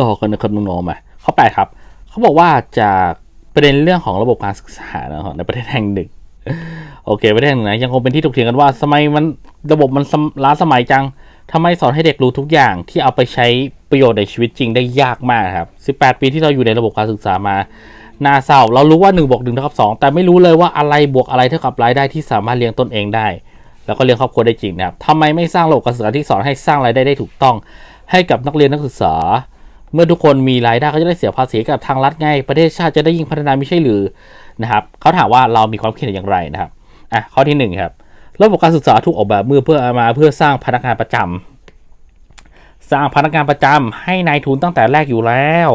ต่อกันนะครับน้องๆมาข้อแปดครับเขาบอกว่าจากประเด็นเรื่องของระบบการศึกษาในประเทศแห่งหนึ่งโอเคประเทศแห่งไหนยังคงเป็นที่ถกเถียงกันว่าสมัยมันระบบมันล้าสมัยจังทำไมสอนให้เด็กรู้ทุกอย่างที่เอาไปใช้ประโยชน์ในชีวิตจริงได้ยากมากครับ 18 ปีที่เราอยู่ในระบบการศึกษามาน่าเศร้าเรารู้ว่า1บวก1เท่ากับ2แต่ไม่รู้เลยว่าอะไรบวกอะไรเท่ากับรายได้ที่สามารถเลี้ยงตนเองได้ แล้วก็เลี้ยงครอบครัวได้จริงนะครับทำไมไม่สร้างระบบการศึกษาที่สอนให้สร้างรายได้ได้ถูกต้อง ให้กับนักเรียนนักศึกษา เมื่อทุกคนมีรายได้ก็จะได้เสียภาษีกับทางรัฐไง ประเทศชาติจะได้ยิ่งพัฒนาไม่ใช่หรือนะครับเขาถามว่าเรามีความคิดเห็นอย่างไรนะครับอะข้อที่หนึ่งครับระบบการศึกษาถูกออกแบบเมื่อเพื่อมาเพื่อสร้างพนักงานประจำสร้างพนักงานประจำให้นายทุนตั้งแต่แรกอยู่แล้ว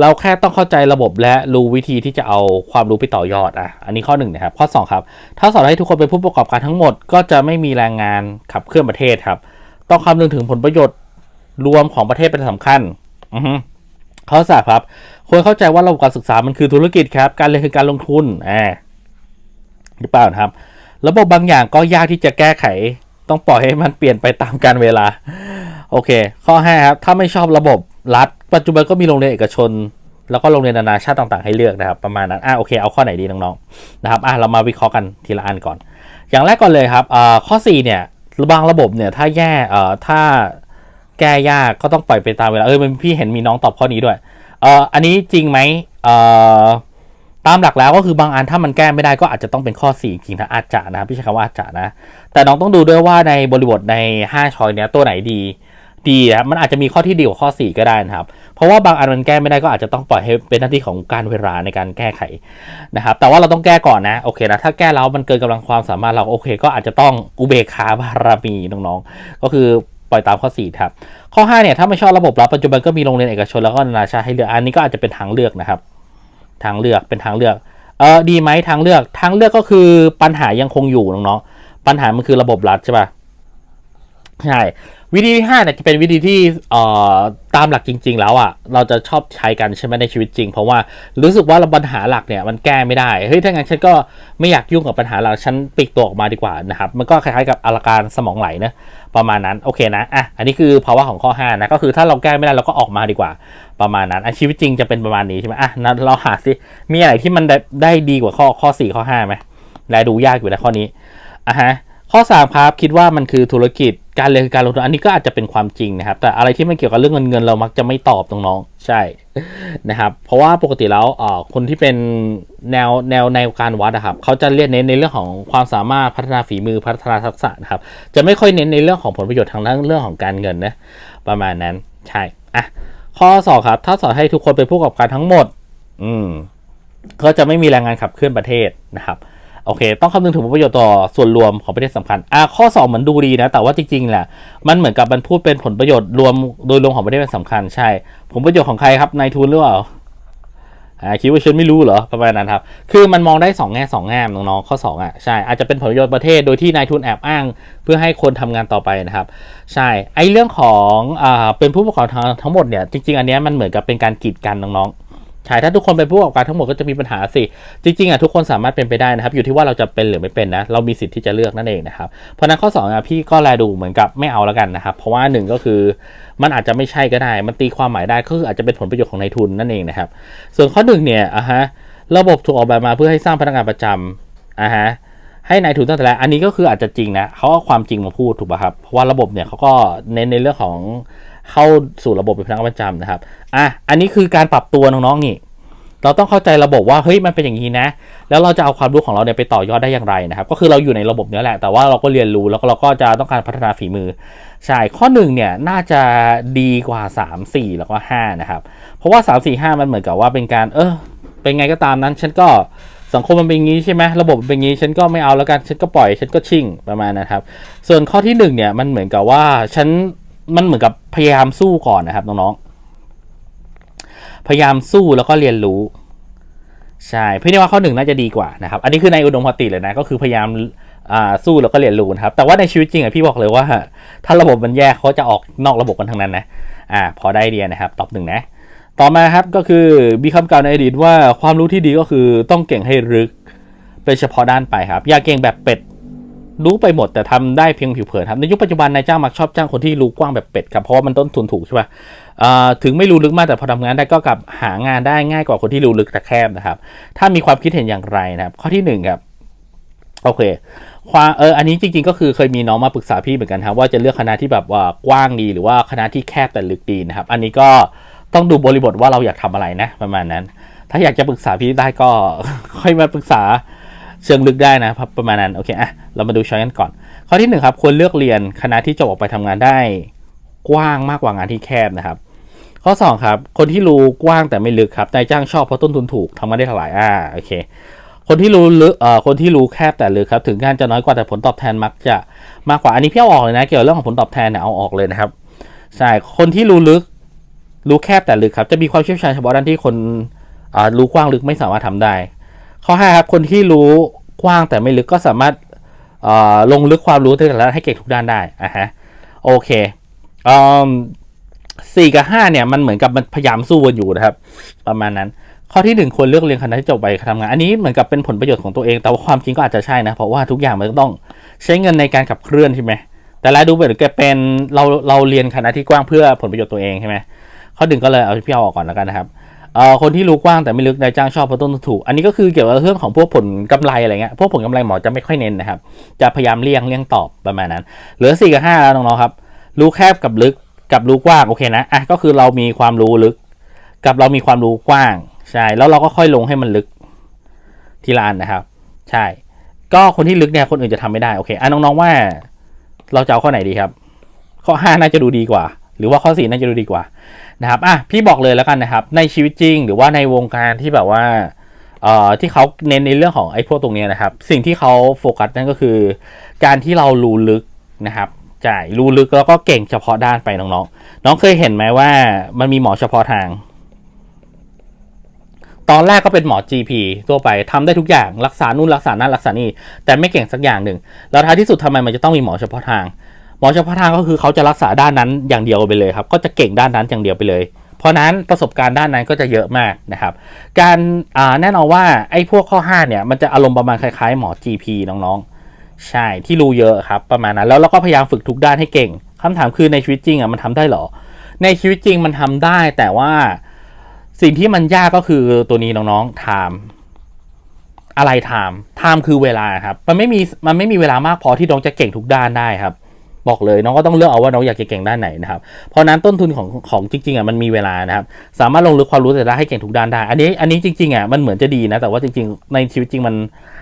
เราแค่ต้องเข้าใจระบบและรู้วิธีที่จะเอาความรู้ไปต่อยอดอะอันนี้ข้อหนึ่งนะครับข้อสองครับ ถ้าสอนให้ทุกคนเป็นผู้ประกอบการทั้งหมด ก็จะไม่มีแรงงานขับเคลื่อนประเทศครับ ต้องคำนึงถึงผลประโยชน์รวมของประเทศเป็นสำคัญ อือฮึข้อสามครับควรเข้าใจว่าระบบการศึกษามันคือธุรกิจครับ การเรียนคือการลงทุนอ่าหรือเปล่านะครับ ระบบบางอย่างก็ยากที่จะแก้ไข ต้องปล่อยให้มันเปลี่ยนไปตามกาลเวลา โอเค ข้อ5ครับ ถ้าไม่ชอบระบบรัฐ ปัจจุบันก็มีโรงเรียนเอกชน แล้วก็โรงเรียนนานาชาติต่างๆให้เลือกนะครับ ประมาณนั้น อะโอเค เอาข้อไหนดีน้องๆ นะครับ อะเรามาวิเคราะห์กันทีละอันก่อน อย่างแรกก่อนเลยครับอ่อข้อ4เนี่ย บางระบบเนี่ย ถ้าแย่อ่อถ้า แก้ยากก็ต้องปล่อยไปตามเวลาเออมันพี่เห็นมีน้องตอบข้อนี้ด้วยเอ่ออันนี้จริงไหมเอ่อตามหลักแล้วก็คือบางอันถ้ามันแก้ไม่ได้ก็อาจจะต้องเป็นข้อ4จริงนะอาจจะนะพี่ใช้คำว่าอาจจะนะ แต่น้องต้องดูด้วยว่าในบริบทใน5ช้อยเนี้ยตัวไหนดีดีนะมันอาจจะมีข้อที่ดีกว่าข้อ 4 ก็ได้นะครับ เพราะว่าบางอันมันแก้ไม่ได้ก็อาจจะต้องปล่อยให้เป็นหน้าที่ของการเวลาในการแก้ไขนะครับ แต่ว่าเราต้องแก้ก่อนนะโอเคนะถ้าแก้แล้วมันเกินกำลังความสามารถเราโอเค ก็อาจจะต้องอุเบกขาบารมีน้องๆก็คือ ปล่อยตามข้อ4ครับข้อ5เนี่ยถ้าไม่ชอบระบบรับปัจจุบันก็มีโรงเรียนเอกชนแล้วก็นานาชาติให้เลือกอันนี้ก็อาจจะเป็นทางเลือกนะครับ ทางเลือกเป็นทางเลือกเออดีไหมทางเลือกทางเลือกก็คือปัญหายังคงอยู่น้องๆปัญหามันคือระบบรัฐใช่ปะใช่ วิธีที่ห้าเนี่ยจะเป็นวิธีที่เอ่อตามหลักจริง ๆ แล้วอะเราจะชอบใช้กันใช่ไหมในชีวิตจริง เพราะว่ารู้สึกว่าปัญหาหลักเนี่ยมันแก้ไม่ได้เฮ้ยถ้างั้นฉันก็ไม่อยากยุ่งกับปัญหาหลักฉันปลีกตัวออกมาดีกว่านะครับมันก็คล้ายๆกับอาการสมองไหลนะประมาณนั้นโอเคนะอะอันนี้คือภาวะของข้อ5นะก็คือถ้าเราแก้ไม่ได้เราก็ออกมาดีกว่าประมาณนั้นอะชีวิตจริงจะเป็นประมาณนี้ใช่ไหมอะนั้นเราหาสิมีอะไรที่มันได้ได้ดีกว่าข้อข้อ4ข้อ5ไหมและดูยากอยู่นะข้อนี้อะฮะข้อ3ครับคิดว่ามันคือธุรกิจ การเรียนคือการลงทุนอันนี้ก็อาจจะเป็นความจริงนะครับ แต่อะไรที่มันเกี่ยวกับเรื่องเงินเงินเรามักจะไม่ตอบน้องๆใช่นะครับ เพราะว่าปกติแล้วคนที่เป็นแนวแนวในการวัดนะครับเขาจะเรียนเน้นในเรื่องของความสามารถพัฒนาฝีมือพัฒนาทักษะนะครับ จะไม่ค่อยเน้นในเรื่องของผลประโยชน์ทางด้านเรื่องของการเงินนะประมาณนั้นใช่อะข้อสองครับ ถ้าสอนให้ทุกคนเป็นผู้ประกอบการทั้งหมด อืมก็จะไม่มีแรงงานขับเคลื่อนประเทศนะครับ โอเค ต้องคำนึงถึงผลประโยชน์ต่อส่วนรวมของประเทศสำคัญอ่าข้อ 2 เหมือนดูดีนะ แต่ว่าจริงๆแหละมันเหมือนกับมันพูดเป็นผลประโยชน์รวมโดยรวมของประเทศเป็นสำคัญใช่ ผลประโยชน์ของใครครับนายทุนหรือเปล่าอ่าคิดว่าฉันไม่รู้เหรอประมาณนั้นครับ คือมันมองได้สองแง่สองแง่น้องๆข้อ2อะใช่อาจจะเป็นผลประโยชน์ประเทศโดยที่นายทุนแอบอ้าง เพื่อให้คนทำงานต่อไปนะครับ ใช่ไอเรื่องของอ่าเป็นผู้ประกอบการทั้งหมดเนี่ยจริงๆ อันนี้มันเหมือนกับเป็นการกีดกันน้องๆ ใช่ถ้าทุกคนเป็นผู้ประกอบการทั้งหมดก็จะมีปัญหาสิ จริงๆอะทุกคนสามารถเป็นไปได้นะครับ อยู่ที่ว่าเราจะเป็นหรือไม่เป็นนะ เรามีสิทธิ์ที่จะเลือกนั่นเองนะครับ เพราะนั้นข้อ2อะพี่ก็แลดูเหมือนกับไม่เอาแล้วกันนะครับ เพราะว่าหนึ่งก็คือมันอาจจะไม่ใช่ก็ได้ มันตีความหมายได้ก็คืออาจจะเป็นผลประโยชน์ของนายทุนนั่นเองนะครับ ส่วนข้อหนึ่งเนี่ยอะฮะระบบถูกออกแบบมาเพื่อให้สร้างพนักงานประจำอะฮะให้นายทุนตั้งแต่แรกอันนี้ก็คืออาจจะจริงนะเขาเอาความจริงมาพูดถูกป่ะครับ เพราะว่าระบบเนี่ยเขาก็เน้นในเรื่องของ เข้าสู่ระบบเป็นพนักงานประจำนะครับอะอันนี้คือการปรับตัวน้องๆนี่ เราต้องเข้าใจระบบว่าเฮ้ยมันเป็นอย่างนี้นะ แล้วเราจะเอาความรู้ของเราเนี่ยไปต่อยอดได้อย่างไรนะครับ ก็คือเราอยู่ในระบบเนี้ยแหละแต่ว่าเราก็เรียนรู้แล้วก็เราก็จะต้องการพัฒนาฝีมือใช่ข้อหนึ่งเนี่ยน่าจะดีกว่า 3 4 แล้วก็5นะครับเพราะว่า 3 4 5 มันเหมือนกับว่าเป็นการเออเป็นไงก็ตามนั้นฉันก็สังคมมันเป็นงี้ใช่ไหมระบบมันเป็นงี้ฉันก็ไม่เอาแล้วกันฉันก็ปล่อยฉันก็ชิ่งประมาณนะครับ ส่วนข้อที่หนึ่งเนี่ยมันเหมือนกับว่าฉัน มันเหมือนกับพยายามสู้ก่อนนะครับน้องๆ พยายามสู้แล้วก็เรียนรู้ ใช่พี่นี่ว่าข้อหนึ่งน่าจะดีกว่านะครับ อันนี้คือในอุดมคติเลยนะ ก็คือพยายามอ่าสู้แล้วก็เรียนรู้นะครับ แต่ว่าในชีวิตจริงอะพี่บอกเลยว่า ถ้าระบบมันแย่เขาจะออกนอกระบบกันทั้งนั้นนะ อ่า พอได้เดียนะครับ ตอบหนึ่งนะ ต่อมาครับก็คือมีคำกล่าวในอดีตว่าความรู้ที่ดีก็คือต้องเก่งให้ลึกเป็นเฉพาะด้านไปครับ อย่าเก่งแบบเป็ด รู้ไปหมดแต่ทำได้เพียงผิวเผินครับในยุคปัจจุบันนายจ้างมักชอบจ้างคนที่รู้กว้างแบบเป็ดครับเพราะว่ามันต้นทุนถูกใช่ป่ะเอ่อถึงไม่รู้ลึกมากแต่พอทำงานได้ก็กลับหางานได้ง่ายกว่าคนที่รู้ลึกแต่แคบนะครับ ถ้ามีความคิดเห็นอย่างไรนะครับข้อที่หนึ่งครับโอเคความเอออันนี้จริงๆ ก็คือเคยมีน้องมาปรึกษาพี่เหมือนกันครับว่าจะเลือกคณะที่แบบว่ากว้างดีหรือว่าคณะที่แคบแต่ลึกดีนะครับ อันนี้ก็ต้องดูบริบทว่าเราอยากทำอะไรนะประมาณนั้น ถ้าอยากจะปรึกษาพี่ได้ก็ค่อยมาปรึกษา เชิงลึกได้นะครับประมาณนั้นโอเคอะเรามาดูช้อยกันก่อน ข้อที่หนึ่งครับควรเลือกเรียนคณะที่จบออกไปทำงานได้กว้างมากกว่างานที่แคบนะครับ ข้อ 2 ครับ คนที่รู้กว้างแต่ไม่ลึกครับนายจ้างชอบเพราะต้นทุนถูกทำงานได้เท่าไหร่อ่าโอเค คนที่รู้ลึกเอ่อคนที่รู้แคบแต่ลึกครับถึงงานจะน้อยกว่าแต่ผลตอบแทนมักจะมากกว่าอันนี้พี่เอาออกเลยนะ เกี่ยวกับเรื่องของผลตอบแทนเนี่ยเอาออกเลยนะครับใช่คนที่รู้ลึกรู้แคบแต่ลึกครับจะมีความเชี่ยวชาญเฉพาะด้านที่คนอ่ารู้กว้างลึกไม่สามารถทำได้ ข้อ5ครับคนที่รู้กว้างแต่ไม่ลึกก็สามารถลงลึกความรู้แต่ละให้เก่งทุกด้านได้อะฮะโอเคอืมสี่กับห้าเนี่ยมันเหมือนกับมันพยายามสู้กันอยู่นะครับ ประมาณนั้น ข้อที่หนึ่งควรเลือกเรียนคณะที่จบไปทำงาน อันนี้เหมือนกับเป็นผลประโยชน์ของตัวเอง แต่ว่าความจริงก็อาจจะใช่นะ เพราะว่าทุกอย่างมันต้องใช้เงินในการขับเคลื่อนใช่ไหมแต่ราดูเหมือนกับเป็นเราเราเรียนคณะที่กว้างเพื่อผลประโยชน์ตัวเองใช่ไหมข้อหนึ่งก็เลยเอาพี่เอาออกก่อนแล้วกันนะครับ คนที่รู้กว้างแต่ไม่ลึกนายจ้างชอบเพราะต้นทุนถูก อันนี้ก็คือเกี่ยวกับเรื่องของพวกผลกำไรอะไรเงี้ย พวกผลกำไรหมอจะไม่ค่อยเน้นนะครับ จะพยายามเลี่ยงเลี่ยงตอบประมาณนั้น เหลือสี่กับห้าแล้วน้องๆครับ รู้แคบกับลึกกับรู้กว้างโอเคนะ อะก็คือเรามีความรู้ลึก กับเรามีความรู้กว้าง ใช่ แล้วเราก็ค่อยลงให้มันลึกทีละอันนะครับ ใช่ ก็คนที่ลึกเนี่ยคนอื่นจะทำไม่ได้โอเค อะน้องๆว่า เราจะเอาข้อไหนดีครับ ข้อห้าน่าจะดูดีกว่า หรือว่าข้อสี่น่าจะดูดีกว่า นะครับอะพี่บอกเลยแล้วกันนะครับ ในชีวิตจริง หรือว่าในวงการที่แบบว่าเอ่อที่เขาเน้นในเรื่องของไอ้พวกตรงนี้นะครับ สิ่งที่เขาโฟกัสนั่นก็คือ การที่เรารู้ลึกนะครับจ่ายรู้ลึกแล้วก็เก่งเฉพาะด้านไปน้องๆน้องเคยเห็นไหมว่ามันมีหมอเฉพาะทาง ตอนแรกก็เป็นหมอ GP ทั่วไปทำได้ทุกอย่างรักษานู่นรักษานั่นรักษานี่แต่ไม่เก่งสักอย่างหนึ่งแล้วท้ายที่สุดทำไมมันจะต้องมีหมอเฉพาะทาง มอเฉพาะทางก็คือเขาจะรักษาด้านนั้นอย่างเดียวไปเลยครับ ก็จะเก่งด้านนั้นอย่างเดียวไปเลย เพราะนั้นประสบการณ์ด้านนั้นก็จะเยอะมากนะครับ การแน่นอนว่าไอ้พวกข้อ 5 เนี่ยมันจะอารมณ์ประมาณคล้ายๆ หมอ GP น้องๆ ใช่ที่รู้เยอะครับประมาณนั้นแล้วเราก็พยายามฝึกทุกด้านให้เก่งคำถามคือในชีวิตจริงอะมันทำได้เหรอ ในชีวิตจริงมันทำได้แต่ว่าสิ่งที่มันยากก็คือตัวนี้น้องๆ time อะไร time time คือเวลาครับ มันไม่มีมันไม่มีเวลามากพอที่น้องจะเก่งทุกด้านได้ครับ บอกเลยน้องก็ต้องเลือกเอาว่าน้องอยากจะเก่งด้านไหนนะครับ เพราะนั้นต้นทุนของของจริงๆอะมันมีเวลานะครับ สามารถลงลึกความรู้แต่ละให้เก่งทุกด้านได้ อันนี้อันนี้จริงๆอะมันเหมือนจะดีนะ แต่ว่าจริงๆ ในชีวิตจริงมัน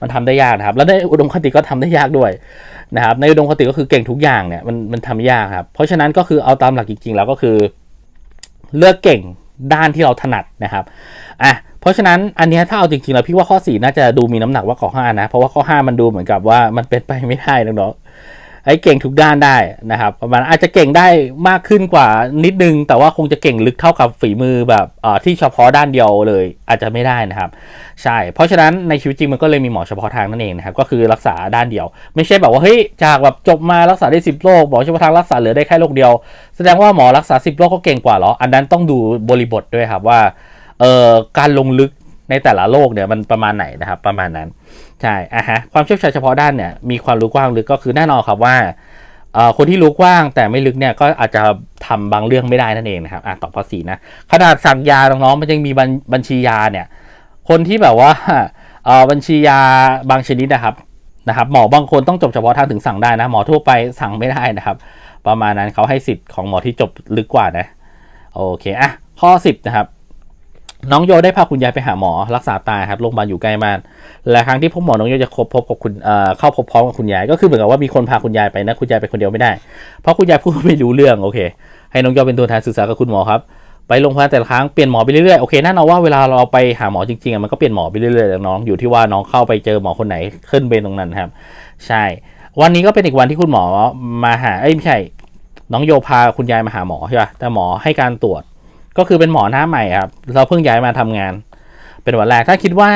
มันทำได้ยากนะครับ แล้วในอุดมคติก็ทำได้ยากด้วยนะครับ ในอุดมคติก็คือเก่งทุกอย่างเนี่ยมันมันทำยากครับ เพราะฉะนั้นก็คือเอาตามหลักจริงๆ แล้วก็คือ เลือกเก่งด้านที่เราถนัดนะครับอะเพราะฉะนั้นอันนี้ถ้าเอาจริงๆแล้วพี่ว่าข้อ 4 น่าจะดูมีน้ำหนักว่าข้อ5นะ เพราะว่าข้อ 5 มันดูเหมือนกับว่ามันเป็นไปไม่ได้น้อง ไอ้เก่งทุกด้านได้นะครับประมาณอาจจะเก่งได้มากขึ้นกว่านิดนึง แต่ว่าคงจะเก่งลึกเท่ากับฝีมือแบบที่เฉพาะด้านเดียวเลย อาจจะไม่ได้นะครับ ใช่ เพราะฉะนั้นในชีวิตจริงมันก็เลยมีหมอเฉพาะทางนั่นเองนะครับก็คือรักษาด้านเดียว ไม่ใช่แบบว่าเฮ้ยจากแบบจบมารักษาได้สิบโรคหมอเฉพาะทางรักษาเหลือได้แค่โรคเดียว แสดงว่าหมอรักษาสิบโรคก็เก่งกว่าเหรออันนั้นต้องดูบริบทด้วยครับว่าการลงลึก ในแต่ละโรคเนี่ยมันประมาณไหนนะครับประมาณนั้นใช่อะฮะความเชี่ยวชาญเฉพาะด้านเนี่ยมีความรู้กว้างลึกก็คือแน่นอนครับว่าคนที่รู้กว้างแต่ไม่ลึกเนี่ยก็อาจจะทำบางเรื่องไม่ได้นั่นเองนะครับอะต่อข้อสี่นะขนาดสั่งยาน้องๆมันยังมีบัญชียาเนี่ยคนที่แบบว่าบัญชียาบางชนิดนะครับนะครับหมอบางคนต้องจบเฉพาะทางถึงสั่งได้นะหมอทั่วไปสั่งไม่ได้นะครับ ประมาณนั้นเขาให้สิทธิ์ของหมอที่จบลึกกว่านะโอเคอะข้อสิบนะครับ น้องโยได้พาคุณยายไปหาหมอรักษาตาครับโรงพยาบาลอยู่ใกล้บ้านและครั้งที่พบหมอน้องโยจะคบพบกับคุณเข้าพบพร้อมกับคุณยายก็คือเหมือนกับว่ามีคนพาคุณยายไปนะคุณยายไปคนเดียวไม่ได้ เพราะคุณยายพูดไม่รู้เรื่องโอเค ให้น้องโยเป็นตัวแทนสื่อสารกับคุณหมอครับไปโรงพยาบาลแต่ละครั้งเปลี่ยนหมอไปเรื่อยๆโอเคแน่นอนว่าเวลาเราไปหาหมอจริงๆมันก็เปลี่ยนหมอไปเรื่อยๆน้องอยู่ที่ว่าน้องเข้าไปเจอหมอคนไหนขึ้นเป็นตรงนั้นครับ ใช่ วันนี้ก็เป็นอีกวันที่คุณหมอมาหาเอ้ยไม่ใช่น้องโยพาคุณยายมาหาหมอใช่ป่ะแต่หมอให้การตรวจ ก็คือเป็นหมอหน้าใหม่ครับเราเพิ่งย้ายมาทำงาน เป็นวันแรกถ้าคิดว่า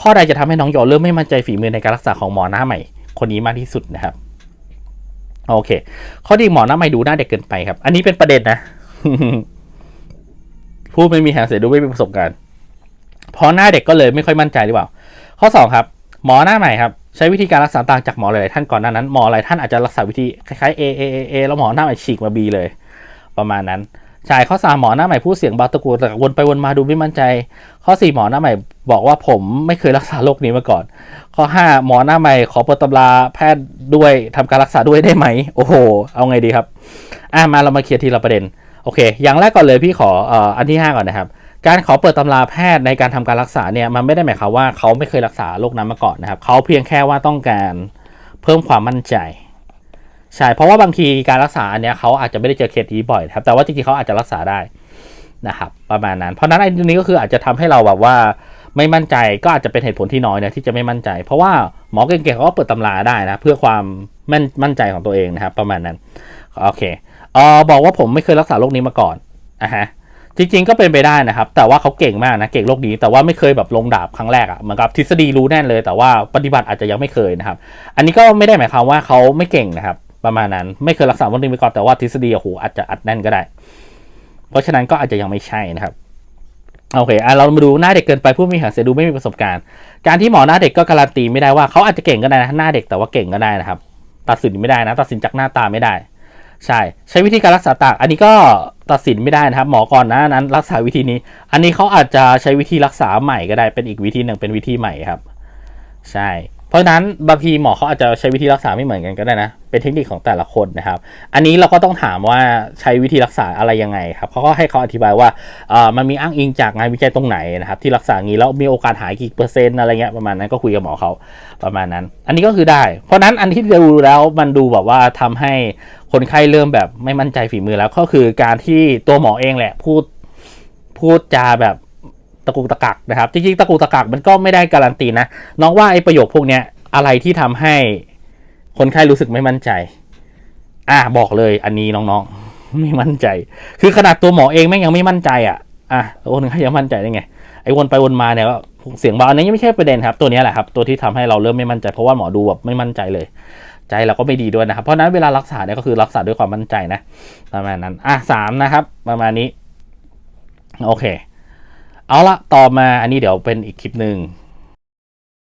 ข้อใดจะทำให้น้องโยเริ่มไม่มั่นใจฝีมือในการรักษาของหมอหน้าใหม่ คนนี้มากที่สุดนะครับโอเค ข้อดีหมอหน้าใหม่ดูหน้าเด็กเกินไปครับ อันนี้เป็นประเด็นนะพูดไม่มีแหงเสียดูไม่มีประสบการณ์เพราะหน้าเด็กก็เลยไม่ค่อยมั่นใจหรือเปล่า ข้อสองครับ หมอหน้าใหม่ครับ ใช้วิธีการรักษาต่างจากหมอหลายท่านก่อนหน้านั้นหมอหลายท่านอาจจะรักษาวิธีคล้ายๆ A A A A แล้วหมอหน้าใหม่ฉีกมา B เลย ประมาณนั้น ใช่ข้อสามหมอหน้าใหม่พูดเสียงบาตะกูแต่วนไปวนมาดูไม่มั่นใจ ข้อสี่หมอหน้าใหม่บอกว่าผมไม่เคยรักษาโรคนี้มาก่อน ข้อห้าหมอหน้าใหม่ขอเปิดตำราแพทย์ด้วยทำการรักษาด้วยได้ไหม โอ้โห เอาไงดีครับ อะมาเรามาเคลียร์ทีละประเด็น โอเค อย่างแรกก่อนเลยพี่ขอเอ่ออันที่ห้าก่อนนะครับ การขอเปิดตำราแพทย์ในการทำการรักษาเนี่ยมันไม่ได้หมายความว่าเขาไม่เคยรักษาโรคนั้นมาก่อนนะครับเขาเพียงแค่ว่าต้องการเพิ่มความมั่นใจ ใช่เพราะว่าบางทีการรักษาอันเนี้ยเขาอาจจะไม่ได้เจอเคสนี้บ่อยครับแต่ว่าจริงๆเขาอาจจะรักษาได้นะครับ ประมาณนั้น เพราะนั้นไอ้ตรงนี้ก็คืออาจจะทำให้เราแบบว่าไม่มั่นใจก็อาจจะเป็นเหตุผลที่น้อยนะที่จะไม่มั่นใจ เพราะว่าหมอเก่งๆเขาก็เปิดตำราได้นะเพื่อความมั่นมั่นใจของตัวเองนะครับ ประมาณนั้นโอเคเออบอกว่าผมไม่เคยรักษาโรคนี้มาก่อนอะฮะจริงๆก็เป็นไปได้นะครับ แต่ว่าเขาเก่งมากนะเก่งโรคนี้แต่ว่าไม่เคยแบบลงดาบครั้งแรกอะ่ะเหมือนกับทฤษฎีรู้แน่นเลย แต่ว่าปฏิบัติอาจจะยังไม่เคยนะครับ อันนี้ก็ไม่ได้หมายความว่าเขาไม่เก่งนะครับ ประมาณนั้น ไม่เคยรักษาโรคนี้มาก่อนแต่ว่าทฤษฎีโอ้โหอาจจะอัดแน่นก็ได้ เพราะฉะนั้นก็อาจจะยังไม่ใช่นะครับโอเคอะเรามาดูหน้าเด็กเกินไปผู้มีหางเสียดูไม่มีประสบการณ์ การที่หมอหน้าเด็กก็การันตีไม่ได้ว่าเขาอาจจะเก่งก็ได้นะหน้าเด็กแต่ว่าเก่งก็ได้นะครับ ตัดสินไม่ได้นะ ตัดสินจากหน้าตาไม่ได้ ใช่ ใช้วิธีการรักษาต่าง อันนี้ก็ตัดสินไม่ได้นะครับ หมอก่อนหนะนั้นรักษาวิธีนี้ อันนี้เขาอาจจะใช้วิธีรักษาใหม่ก็ได้เป็นอีกวิธีหนึ่งเป็นวิธีใหม่ครับ ใช่ เพราะฉะนั้นบางทีหมอเขาอาจจะใช้วิธีรักษาไม่เหมือนกันก็ได้นะ เป็นเทคนิคของแต่ละคนนะครับ อันนี้เราก็ต้องถามว่าใช้วิธีรักษาอะไรยังไงครับเขาก็ให้เขาอธิบายว่ามันมีอ้างอิงจากงานวิจัยตรงไหนนะครับที่รักษางี้แล้วมีโอกาสหายกี่เปอร์เซ็นต์อะไรเงี้ยประมาณนั้นก็คุยกับหมอเขาประมาณนั้น อันนี้ก็คือได้ เพราะนั้นอันที่ดูแล้วมันดูแบบว่าทำให้คนไข้เริ่มแบบไม่มั่นใจฝีมือแล้วก็คือการที่ตัวหมอเองแหละพูดพูดจาแบบ ตะกุกตะกักนะครับ จริงๆ ตะกุกตะกักมันก็ไม่ได้การันตีนะ น้องว่าไอ้ประโยคพวกเนี้ยอะไรที่ทำให้คนไข้รู้สึกไม่มั่นใจ อะบอกเลยอันนี้น้องๆ ไม่มั่นใจ คือขนาดตัวหมอเองแม่งยังไม่มั่นใจอะ อะคนไข้ยังมั่นใจได้ไง ไอ้วนไปวนมาเนี่ยก็เสียงเบาอันนี้ยังไม่ใช่ประเด็นครับ ตัวนี้แหละครับ ตัวที่ทำให้เราเริ่มไม่มั่นใจ เพราะว่าหมอดูแบบไม่มั่นใจเลย ใจเราก็ไม่ดีด้วยนะครับ เพราะนั้นเวลารักษาเนี่ยก็คือรักษาด้วยความมั่นใจนะ ประมาณนั้น อะสามนะครับ ประมาณนี้ โอเค เอาละต่อมาอันนี้เดี๋ยวเป็นอีกคลิปหนึ่ง